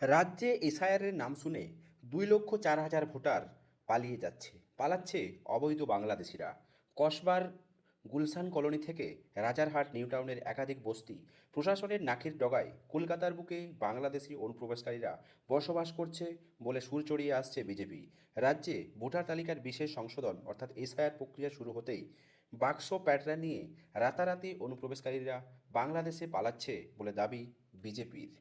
রাজ্যে এসআইআরের নাম শুনে দুই লক্ষ চার হাজার ভোটার পালিয়ে যাচ্ছে। পালাচ্ছে অবৈধ বাংলাদেশিরা। কসবার গুলশান কলোনি থেকে রাজারহাট, নিউ টাউনের একাধিক বস্তি প্রশাসনের নাকের ডগায় কলকাতার বুকে বাংলাদেশি অনুপ্রবেশকারীরা বসবাস করছে বলে সুর চড়িয়ে আসছে বিজেপি। রাজ্যে ভোটার তালিকার বিশেষ সংশোধন অর্থাৎ এসআইআর প্রক্রিয়া শুরু হতেই বাক্স প্যাটরা নিয়ে রাতারাতি অনুপ্রবেশকারীরা বাংলাদেশে পালাচ্ছে বলে দাবি বিজেপির।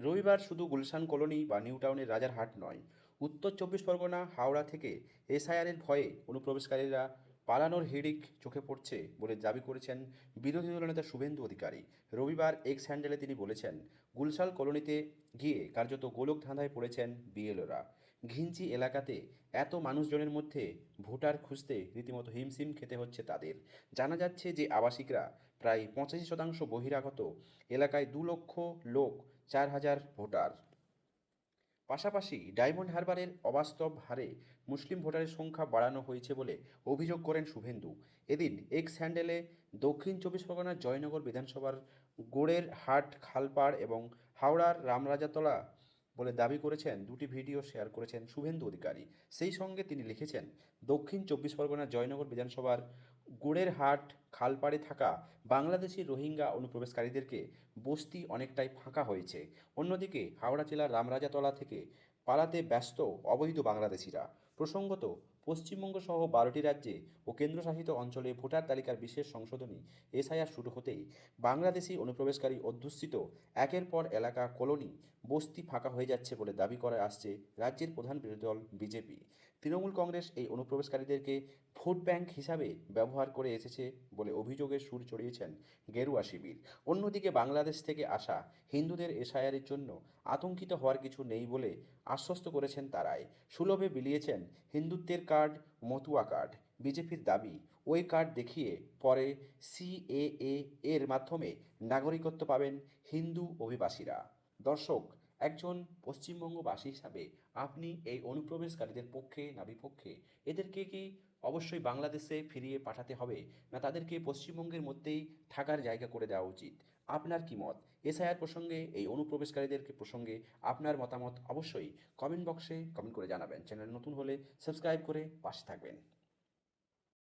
রবিবার শুধু গুলশান কলোনি বা নিউ টাউনের রাজারহাট নয়, উত্তর চব্বিশ পরগনা, হাওড়া থেকে এসআইআরের ভয়ে অনুপ্রবেশকারীরা পালানোর হিড়িক চোখে পড়ছে বলে দাবি করেছেন বিরোধী দলনেতা শুভেন্দু অধিকারী। রবিবার এক্স হ্যান্ডেলে তিনি বলেছেন গুলশাল কলোনিতে গিয়ে কার্যত গোলক ধাঁধায় পড়েছেন বিএলওরা। ঘিঞ্চি এলাকাতে এত মানুষজনের মধ্যে ভোটার খুঁজতে রীতিমতো হিমশিম খেতে হচ্ছে তাদের। জানা যাচ্ছে যে আবাসিকরা প্রায় পঁচাশি শতাংশ বহিরাগত। এলাকায় দু লক্ষ লোক চার হাজার ভোটার। পাশাপাশি ডায়মন্ড হারবারের অবাস্তব হারে মুসলিম ভোটারের সংখ্যা বাড়ানো হয়েছে বলে অভিযোগ করেন শুভেন্দু। এদিন এক্স হ্যান্ডেলে দক্ষিণ চব্বিশ পরগনার জয়নগর বিধানসভার গোড়ের হাট, খালপাড় এবং হাওড়ার রামরাজাতলা বলে দাবি করেছেন, দুটি ভিডিও শেয়ার করেছেন শুভেন্দু অধিকারী। সেই সঙ্গে তিনি লিখেছেন, দক্ষিণ চব্বিশ পরগনার জয়নগর বিধানসভার গুড়ের হাট খালপাড়ে থাকা বাংলাদেশি রোহিঙ্গা অনুপ্রবেশকারীদেরকে বস্তি অনেকটাই ফাঁকা হয়েছে। অন্যদিকে হাওড়া জেলার রামরাজাতলা থেকে পালাতে ব্যস্ত অবৈধ বাংলাদেশিরা। প্রসঙ্গত পশ্চিমবঙ্গ সহ বারোটি রাজ্যে ও কেন্দ্রশাসিত অঞ্চলে ভোটার তালিকার বিশেষ সংশোধনী এসআইআর শুরু হতেই বাংলাদেশি অনুপ্রবেশকারী অধ্যুষিত একের পর এলাকা কলোনি বস্তি ফাঁকা হয়ে যাচ্ছে বলে দাবি করে আসছে রাজ্যের প্রধান বিরোধী দল বিজেপি। তৃণমূল কংগ্রেস এই অনুপ্রবেশকারীদেরকে ভোট ব্যাংক হিসাবে ব্যবহার করে এসেছে বলে অভিযোগের সুর চড়িয়েছেন গেরুয়া শিবির। অন্যদিকে বাংলাদেশ থেকে আসা হিন্দুদের এসআইআরের জন্য আতঙ্কিত হওয়ার কিছু নেই বলে আশ্বস্ত করেছেন তারাই। সুলভে বিলিয়েছেন হিন্দুত্বের কার্ড, মতুয়া কার্ড, বিজেপির দাবি, ওই কার্ড দেখিয়ে পরে সিএএ এর মাধ্যমে নাগরিকত্ব পাবেন হিন্দু অভিবাসীরা। দর্শক একজন পশ্চিমবঙ্গবাসী হিসাবে আপনি এই অনুপ্রবেশকারীদের পক্ষে না বিপক্ষে এদেরকে কি অবশ্যই বাংলাদেশে ফিরিয়ে পাঠাতে হবে? না তাদেরকে পশ্চিমবঙ্গের মধ্যেই থাকার জায়গা করে দেওয়া উচিত? আপনার কি মত? এসআইআর প্রসঙ্গে, এই অনুপ্রবেশকারীদেরকে প্রসঙ্গে আপনার মতামত অবশ্যই কমেন্ট বক্সে কমেন্ট করে জানাবেন। চ্যানেল নতুন হলে সাবস্ক্রাইব করে পাশে থাকবেন।